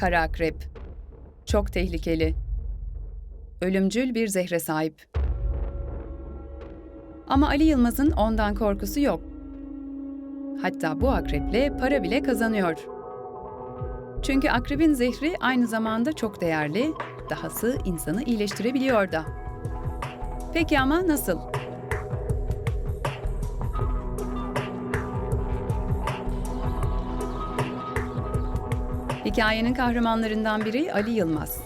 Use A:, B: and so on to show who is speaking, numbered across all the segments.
A: Kara akrep. Çok tehlikeli. Ölümcül bir zehre sahip. Ama Ali Yılmaz'ın ondan korkusu yok. Hatta bu akreple para bile kazanıyor. Çünkü akrebin zehri aynı zamanda çok değerli, dahası insanı iyileştirebiliyor da. Peki ama nasıl? Hikayenin kahramanlarından biri Ali Yılmaz.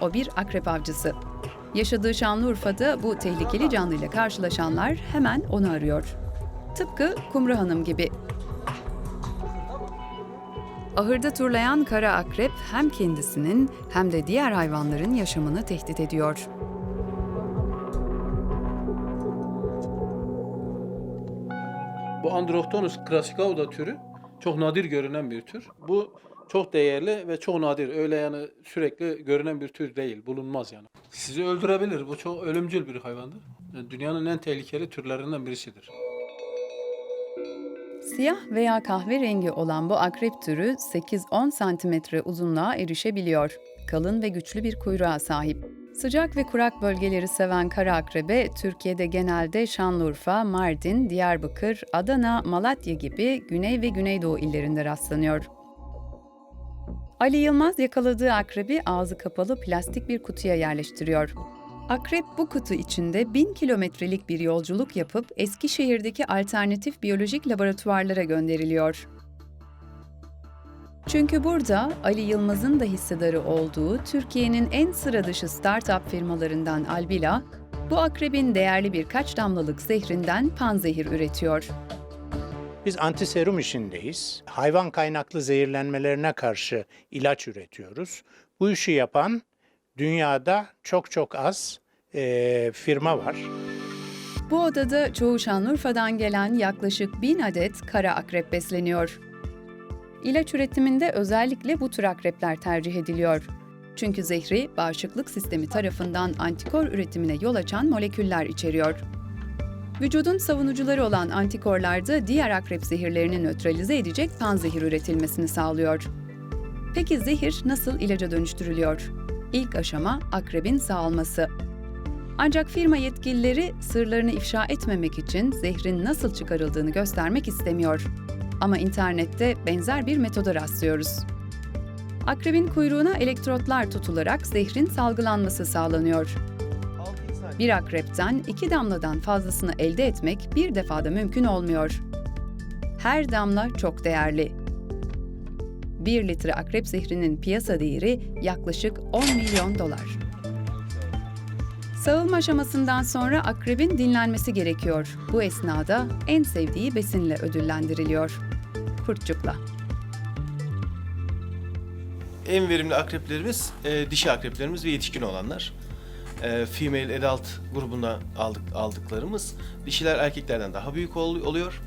A: O bir akrep avcısı. Yaşadığı Şanlıurfa'da bu tehlikeli canlıyla karşılaşanlar hemen onu arıyor. Tıpkı Kumru Hanım gibi. Ahırda turlayan kara akrep hem kendisinin hem de diğer hayvanların yaşamını tehdit ediyor.
B: Bu Androctonus crassicauda türü çok nadir görünen bir tür. Bu çok değerli ve çok nadir. Öyle yani sürekli görünen bir tür değil. Bulunmaz yani. Sizi öldürebilir. Bu çok ölümcül bir hayvandır. Yani dünyanın en tehlikeli türlerinden birisidir.
A: Siyah veya kahverengi olan bu akrep türü 8-10 santimetre uzunluğa erişebiliyor. Kalın ve güçlü bir kuyruğa sahip. Sıcak ve kurak bölgeleri seven kara akrebe Türkiye'de genelde Şanlıurfa, Mardin, Diyarbakır, Adana, Malatya gibi güney ve güneydoğu illerinde rastlanıyor. Ali Yılmaz yakaladığı akrebi ağzı kapalı plastik bir kutuya yerleştiriyor. Akrep bu kutu içinde bin kilometrelik bir yolculuk yapıp Eskişehir'deki alternatif biyolojik laboratuvarlara gönderiliyor. Çünkü burada Ali Yılmaz'ın da hissedarı olduğu Türkiye'nin en sıra dışı startup firmalarından Albila, bu akrebin değerli birkaç damlalık zehrinden panzehir üretiyor.
C: Biz antiserum işindeyiz. Hayvan kaynaklı zehirlenmelerine karşı ilaç üretiyoruz. Bu işi yapan dünyada çok çok az eee, firma var.
A: Bu odada çoğu Şanlıurfa'dan gelen yaklaşık bin adet kara akrep besleniyor. İlaç üretiminde özellikle bu tür akrepler tercih ediliyor. Çünkü zehri bağışıklık sistemi tarafından antikor üretimine yol açan moleküller içeriyor. Vücudun savunucuları olan antikorlar da diğer akrep zehirlerini nötralize edecek panzehir üretilmesini sağlıyor. Peki zehir nasıl ilaca dönüştürülüyor? İlk aşama akrebin sağalması. Ancak firma yetkilileri sırlarını ifşa etmemek için zehrin nasıl çıkarıldığını göstermek istemiyor. Ama internette benzer bir metoda rastlıyoruz. Akrebin kuyruğuna elektrotlar tutularak zehrin salgılanması sağlanıyor. Bir akrepten iki damladan fazlasını elde etmek bir defada mümkün olmuyor. Her damla çok değerli. 1 litre akrep zehrinin piyasa değeri yaklaşık 10 milyon dolar. Sağılma aşamasından sonra akrebin dinlenmesi gerekiyor. Bu esnada en sevdiği besinle ödüllendiriliyor. Kurtçukla.
D: En verimli akreplerimiz e, dişi akreplerimiz ve yetişkin olanlar. E, female adult grubunda aldık aldıklarımız dişiler erkeklerden daha büyük ol- oluyor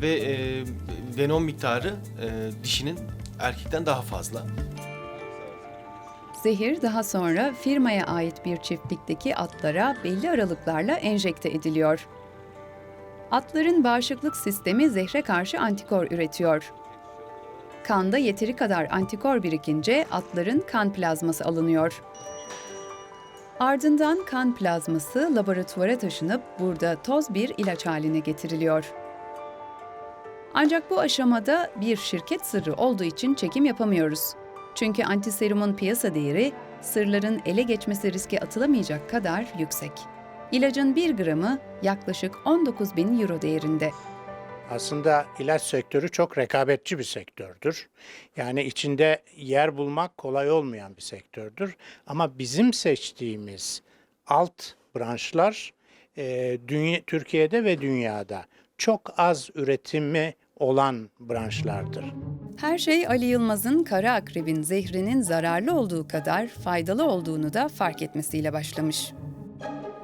D: ve e, venom miktarı e, dişinin erkekten daha fazla.
A: Zehir daha sonra firmaya ait bir çiftlikteki atlara belli aralıklarla enjekte ediliyor. Atların bağışıklık sistemi zehre karşı antikor üretiyor. Kanda yeteri kadar antikor birikince atların kan plazması alınıyor. Ardından kan plazması laboratuvara taşınıp burada toz bir ilaç haline getiriliyor. Ancak bu aşamada bir şirket sırrı olduğu için çekim yapamıyoruz. Çünkü antiserumun piyasa değeri sırların ele geçmesi riske atılamayacak kadar yüksek. İlacın 1 gramı yaklaşık 19 bin euro değerinde.
C: Aslında ilaç sektörü çok rekabetçi bir sektördür. Yani içinde yer bulmak kolay olmayan bir sektördür. Ama bizim seçtiğimiz alt branşlar e, dünya, Türkiye'de ve dünyada çok az üretimi olan branşlardır.
A: Her şey Ali Yılmaz'ın kara akrebin zehrinin zararlı olduğu kadar faydalı olduğunu da fark etmesiyle başlamış.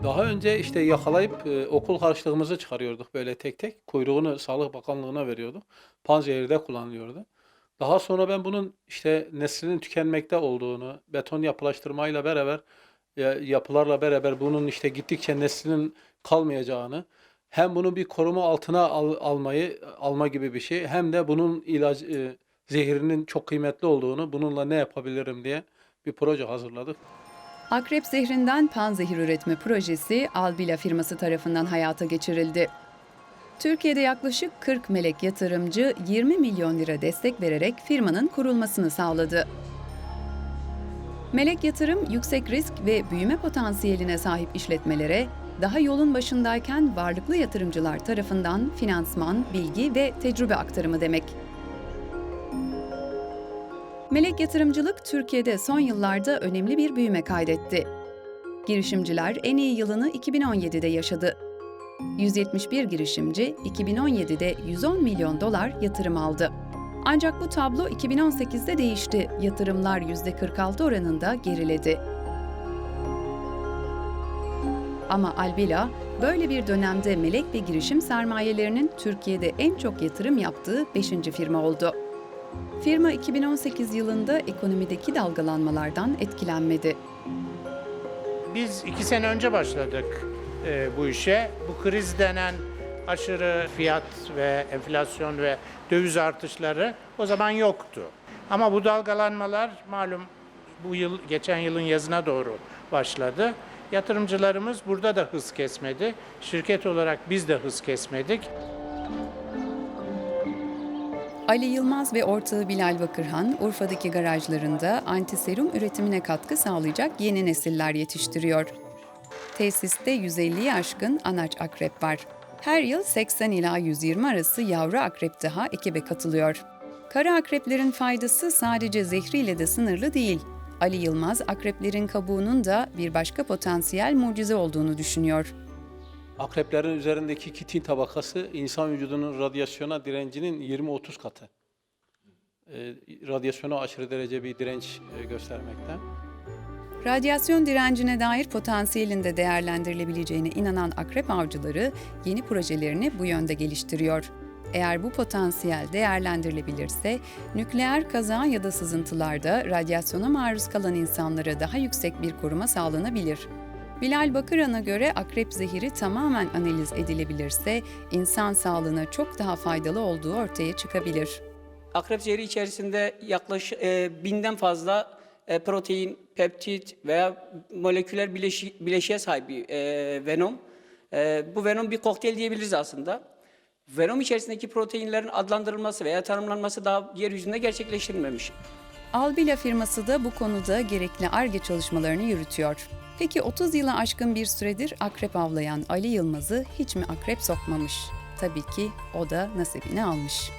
B: Daha önce işte yakalayıp e, okul harçlığımızı çıkarıyorduk böyle tek tek. Kuyruğunu Sağlık Bakanlığı'na veriyorduk. Panzehirde kullanılıyordu. Daha sonra ben bunun işte neslinin tükenmekte olduğunu, beton yapılaştırmayla beraber, ya- yapılarla beraber bunun işte gittikçe neslinin kalmayacağını, hem bunu bir koruma altına al- almayı alma gibi bir şey, hem de bunun ilacı e, zehirinin çok kıymetli olduğunu, bununla ne yapabilirim diye bir proje hazırladık.
A: Akrep zehrinden panzehir üretme projesi Albila firması tarafından hayata geçirildi. Türkiye'de yaklaşık 40 melek yatırımcı 20 milyon lira destek vererek firmanın kurulmasını sağladı. Melek Yatırım yüksek risk ve büyüme potansiyeline sahip işletmelere daha yolun başındayken varlıklı yatırımcılar tarafından finansman, bilgi ve tecrübe aktarımı demek. Melek Yatırımcılık Türkiye'de son yıllarda önemli bir büyüme kaydetti. Girişimciler en iyi yılını 2017'de yaşadı. 171 girişimci 2017'de 110 milyon dolar yatırım aldı. Ancak bu tablo 2018'de değişti. Yatırımlar %46 oranında geriledi. Ama Albila, böyle bir dönemde melek ve girişim sermayelerinin Türkiye'de en çok yatırım yaptığı 5. firma oldu. Firma 2018 yılında ekonomideki dalgalanmalardan etkilenmedi.
C: Biz iki sene önce başladık e, bu işe. Bu kriz denen aşırı fiyat ve enflasyon ve döviz artışları o zaman yoktu. Ama bu dalgalanmalar malum bu yıl geçen yılın yazına doğru başladı. Yatırımcılarımız burada da hız kesmedi. Şirket olarak biz de hız kesmedik.
A: Ali Yılmaz ve ortağı Bilal Bakırhan, Urfa'daki garajlarında antiserum üretimine katkı sağlayacak yeni nesiller yetiştiriyor. Tesiste 150'yi aşkın anaç akrep var. Her yıl 80 ila 120 arası yavru akrep daha ekibe katılıyor. Kara akreplerin faydası sadece zehriyle de sınırlı değil. Ali Yılmaz, akreplerin kabuğunun da bir başka potansiyel mucize olduğunu düşünüyor.
B: Akreplerin üzerindeki kitin tabakası insan vücudunun radyasyona direncinin 20-30 katı. Ee, radyasyona aşırı derece bir direnç e, göstermekte.
A: Radyasyon direncine dair potansiyelin de değerlendirilebileceğine inanan akrep avcıları yeni projelerini bu yönde geliştiriyor. Eğer bu potansiyel değerlendirilebilirse, nükleer kaza ya da sızıntılarda radyasyona maruz kalan insanlara daha yüksek bir koruma sağlanabilir. Bilal Bakıran'a göre akrep zehiri tamamen analiz edilebilirse, insan sağlığına çok daha faydalı olduğu ortaya çıkabilir.
E: Akrep zehri içerisinde yaklaşık e, binden fazla e, protein, peptit veya moleküler bileşi, bileşiğe sahip bir e, venom. E, bu venom bir kokteyl diyebiliriz aslında. Venom içerisindeki proteinlerin adlandırılması veya tanımlanması daha yeryüzünde gerçekleştirilmemiş.
A: Albila firması da bu konuda gerekli ARGE çalışmalarını yürütüyor. Peki 30 yılı aşkın bir süredir akrep avlayan Ali Yılmaz'ı hiç mi akrep sokmamış? Tabii ki o da nasibini almış.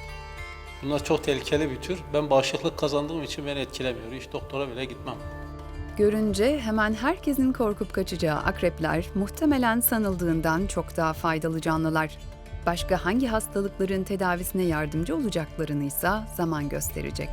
B: Bunlar çok tehlikeli bir tür. Ben bağışıklık kazandığım için beni etkilemiyor. Hiç doktora bile gitmem.
A: Görünce hemen herkesin korkup kaçacağı akrepler muhtemelen sanıldığından çok daha faydalı canlılar. Başka hangi hastalıkların tedavisine yardımcı olacaklarını ise zaman gösterecek.